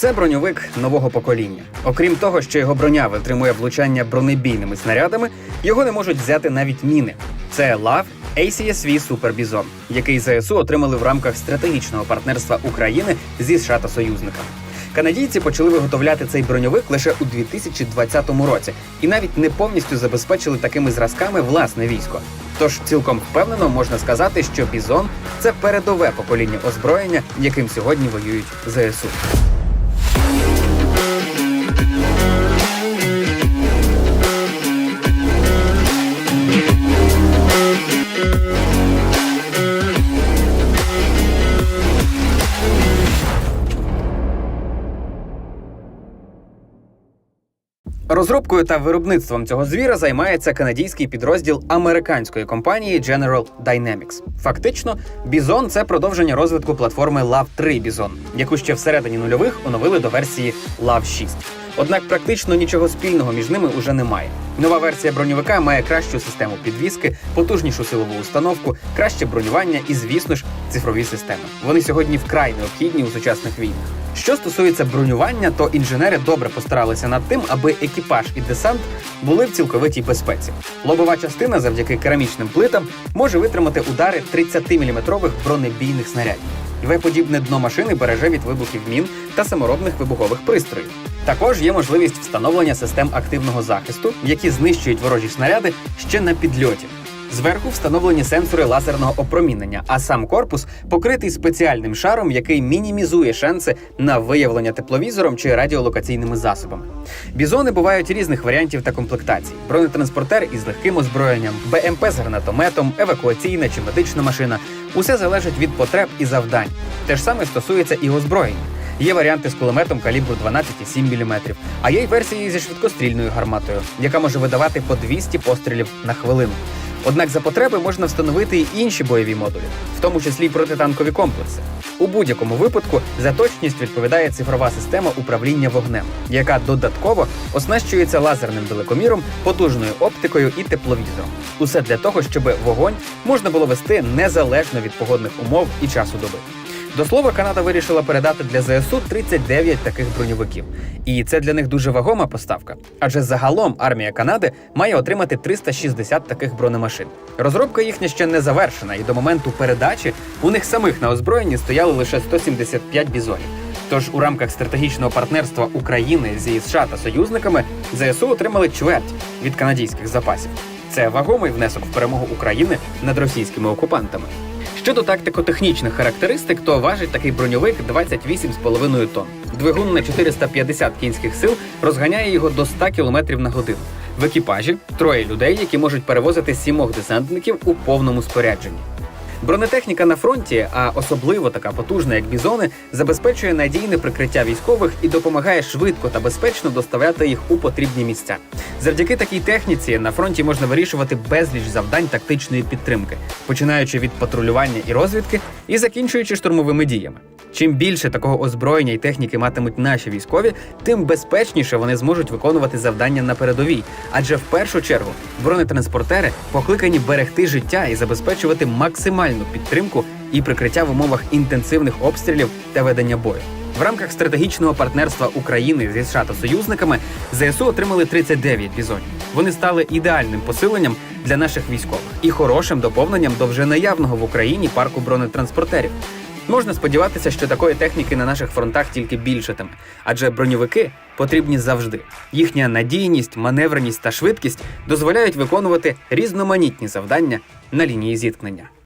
Це броньовик нового покоління. Окрім того, що його броня витримує влучання бронебійними снарядами, його не можуть взяти навіть міни. Це лав ACSV Super Bison, який ЗСУ отримали в рамках стратегічного партнерства України зі США та союзниками. Канадійці почали виготовляти цей броньовик лише у 2020 році і навіть не повністю забезпечили такими зразками власне військо. Тож цілком впевнено можна сказати, що бізон це передове покоління озброєння, яким сьогодні воюють ЗСУ. Розробкою та виробництвом цього звіра займається канадійський підрозділ американської компанії General Dynamics. Фактично, Бізон – це продовження розвитку платформи LAV 3 Бізон, яку ще всередині нульових оновили до версії LAV 6. Однак практично нічого спільного між ними уже немає. Нова версія броньовика має кращу систему підвіски, потужнішу силову установку, краще бронювання і, звісно ж, цифрові системи. Вони сьогодні вкрай необхідні у сучасних війнах. Що стосується бронювання, то інженери добре постаралися над тим, аби екіпаж і десант були в цілковитій безпеці. Лобова частина завдяки керамічним плитам може витримати удари 30-мм бронебійних снарядів. В-подібне дно машини береже від вибухів мін та саморобних вибухових пристроїв. Також є можливість встановлення систем активного захисту, які знищують ворожі снаряди ще на підльоті. Зверху встановлені сенсори лазерного опромінення, а сам корпус покритий спеціальним шаром, який мінімізує шанси на виявлення тепловізором чи радіолокаційними засобами. Бізони бувають різних варіантів та комплектацій: бронетранспортер із легким озброєнням, БМП з гранатометом, евакуаційна чи медична машина. Усе залежить від потреб і завдань. Те ж саме стосується і озброєння. Є варіанти з кулеметом калібру 12,7 мм, а є й версії зі швидкострільною гарматою, яка може видавати по 200 пострілів на хвилину. Однак за потреби можна встановити й інші бойові модулі, в тому числі протитанкові комплекси. У будь-якому випадку за точність відповідає цифрова система управління вогнем, яка додатково оснащується лазерним далекоміром, потужною оптикою і тепловізором. Усе для того, щоб вогонь можна було вести незалежно від погодних умов і часу доби. До слова, Канада вирішила передати для ЗСУ 39 таких броньовиків. І це для них дуже вагома поставка. Адже загалом армія Канади має отримати 360 таких бронемашин. Розробка їхня ще не завершена, і до моменту передачі у них самих на озброєнні стояли лише 175 бізонів. Тож у рамках стратегічного партнерства України зі США та союзниками ЗСУ отримали чверть від канадських запасів. Це вагомий внесок в перемогу України над російськими окупантами. Щодо тактико-технічних характеристик, то важить такий броньовик 28,5 тонн. Двигун на 450 кінських сил розганяє його до 100 км на годину. В екіпажі троє людей, які можуть перевозити сімох десантників у повному спорядженні. Бронетехніка на фронті, а особливо така потужна, як бізони, забезпечує надійне прикриття військових і допомагає швидко та безпечно доставляти їх у потрібні місця. Завдяки такій техніці на фронті можна вирішувати безліч завдань тактичної підтримки, починаючи від патрулювання і розвідки і закінчуючи штурмовими діями. Чим більше такого озброєння і техніки матимуть наші військові, тим безпечніше вони зможуть виконувати завдання на передовій. Адже в першу чергу бронетранспортери покликані берегти життя і забезпечувати максимальну підтримку і прикриття в умовах інтенсивних обстрілів та ведення бою. В рамках стратегічного партнерства України зі США та союзниками ЗСУ отримали 39 бізонів. Вони стали ідеальним посиленням для наших військових і хорошим доповненням до вже наявного в Україні парку бронетранспортерів. Можна сподіватися, що такої техніки на наших фронтах тільки більшатиме, адже броньовики потрібні завжди. Їхня надійність, маневреність та швидкість дозволяють виконувати різноманітні завдання на лінії зіткнення.